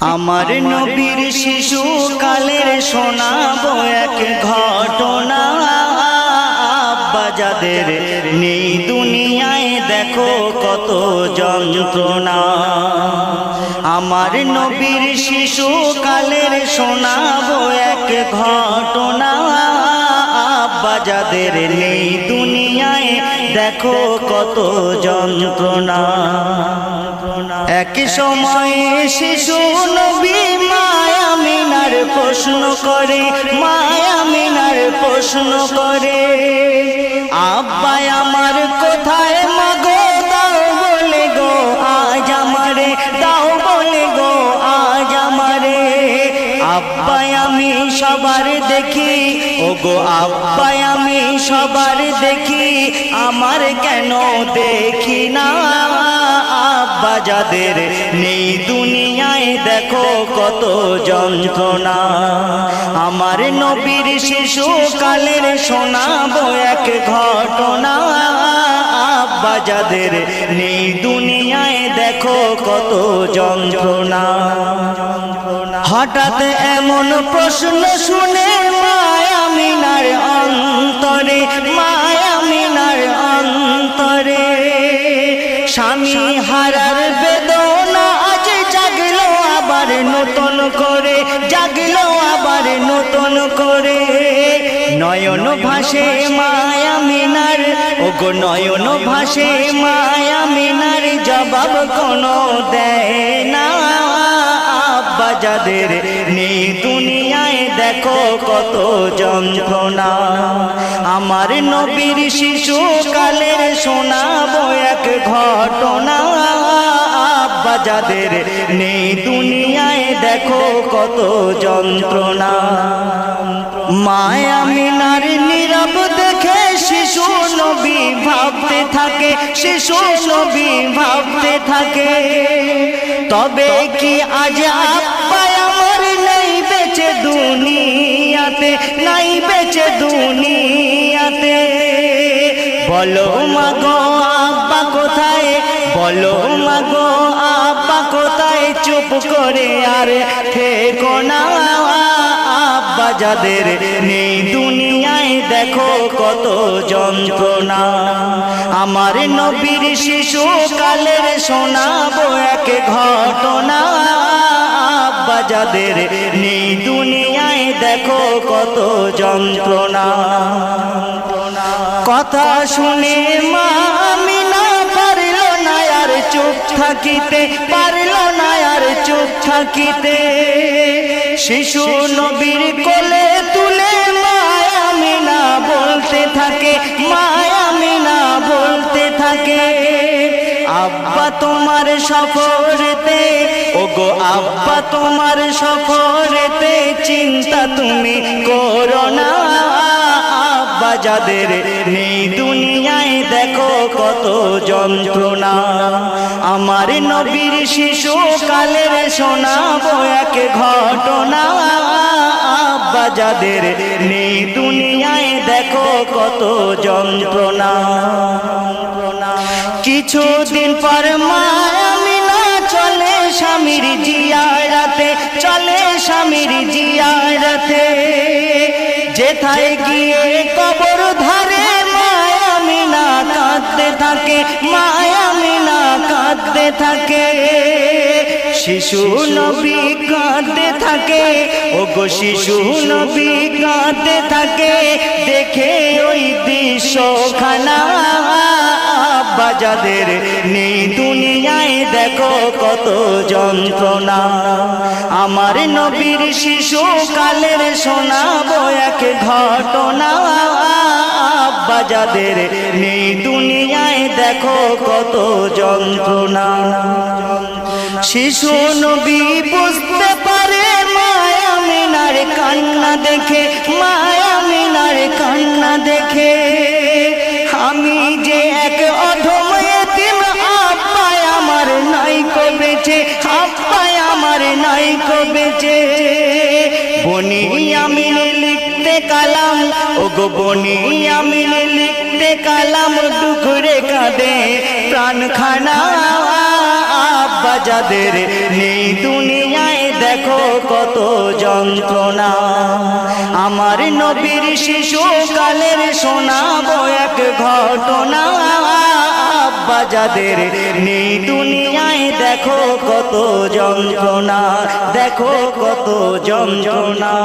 আমার নবীর শিশু কালের শোনাবো এক ঘটনা। আব্বা যাদের নেই দুনিয়ায় দেখো কত যন্ত্রণা। আমার নবীর শিশু কালের শোনাবো এক ঘটনা। আব্বা যাদের নেই দুনিয়ায়। দেখো কত যন্ত্রণা। এক সময় শিশু নবী মায়া মিনার প্রশ্ন করে, মায়া মিনার প্রশ্ন করে আব্বা আমার কোথায় দেখি ও গো আব্বাই, আমি সবার দেখি, আমার কেন দেখি না? আব্বা যাদের নেই দুনিয়ায়, দেখো কত যন্ত্রণা। আমার নবীর শিশু কালের শোনাবো এক ঘটনা। আব্বা যাদের নেই দুনিয়ায়, দেখো কত যন্ত্রণা। হঠাৎ এমন প্রশ্ন শুনে আবার নতুন করে, জাগলো আবার নতুন করে। নয়ন ভাসে মায়া মিনার ও গো নয়ন ভাসে মায়া মিনার, জবাব কোনো দেয় না। আব্বা যাদের নেই দুনিয়ায়, দেখো কত যন্ত্রণা। আমার নবীর শিশু কালের শোনাবো এক ঘটনা। আব্বা যাদের নেই দুনিয়ায় দেখো কত যন্ত্রণা। মায়া মিনার নীরব দেখে শিশু নবী ভাবতে থাকে, শিশু নবী ভাবতে থাকে। তবে কি আজ আমার নেই বেঁচে দুনিয়াতে, নাই বেঁচে দুনিয়াতে? বলো মাগো আব্বা কোথায়? বলো মাগো আব্বা কোথায়? চুপ করে আর আব্বা, যাদের নেই দুনিয়ায়, দেখো কত যন্ত্রণা। আমার নবীর শিশু কালের শোনাবো এক ঘটনা। আব্বা, যাদের নেই দুনিয়ায়, দেখো কত যন্ত্রণা। কথা শুনে মা চুপ থাকিতে পারল না আর চুপ থাকিতে। শিশু নবীর কোলে তুলে মায়া মিনা বলতে থাকে, মায়া মিনা বলতে থাকে, আব্বা তোমার সফরেতে ও গো আব্বা তোমার সফরেতে চিন্তা তুমি করো যাদের নেই দুনিয়ায় দেখো কত যন্ত্রণা। আমার নবীর শিশু কালের শোনাবো এক ঘটনা। আব্বা, যাদের নেই দুনিয়ায় দেখো কত যন্ত্রণা। কিছুদিন পর মায়ামিনা চলে স্বামীর জিয়ারাতে, চলে স্বামীর জিয়ারাতে। যেথায় গিয়ে কবর ধারে মায়ামিনা কাঁদতে থাকে মায়ামিনা কাঁদতে থাকে। শিশু নবী কাঁদতে থাকে ও গো শিশু নবী কাঁদতে থাকে। দেখে ওই দৃশ্যখানা আব্বা যাদের নেই দুনিয়ায়, দেখো কত যন্ত্রণা। আমার নবীর শিশু কালের শোনাবো এক ঘটনা আব্বা যাদের নেই দুনিয়ায়, দেখো কত যন্ত্রণা। শিশু নবী বুঝতে পারে মায়া মিনার কান্না দেখে, মায়া মিনার কান্না দেখে। আমি যে এক অধম আমার নাই বেঁচে, আব্বাই আমার নাই বেঁচে। বনি কালাম। ও গো বনি, আমি লিখতে কালাম, দুঘুরে কাঁদে। প্রাণ খানা যাদের নেই দুনিয়ায়, দেখো কত যন্ত্রণা। আমার নবীর শিশুকালের শোনাবো এক ঘটনা। যাদের নেই দুনিয়ায়, দেখো কত যন্ত্রণা, দেখো কত যন্ত্রণা।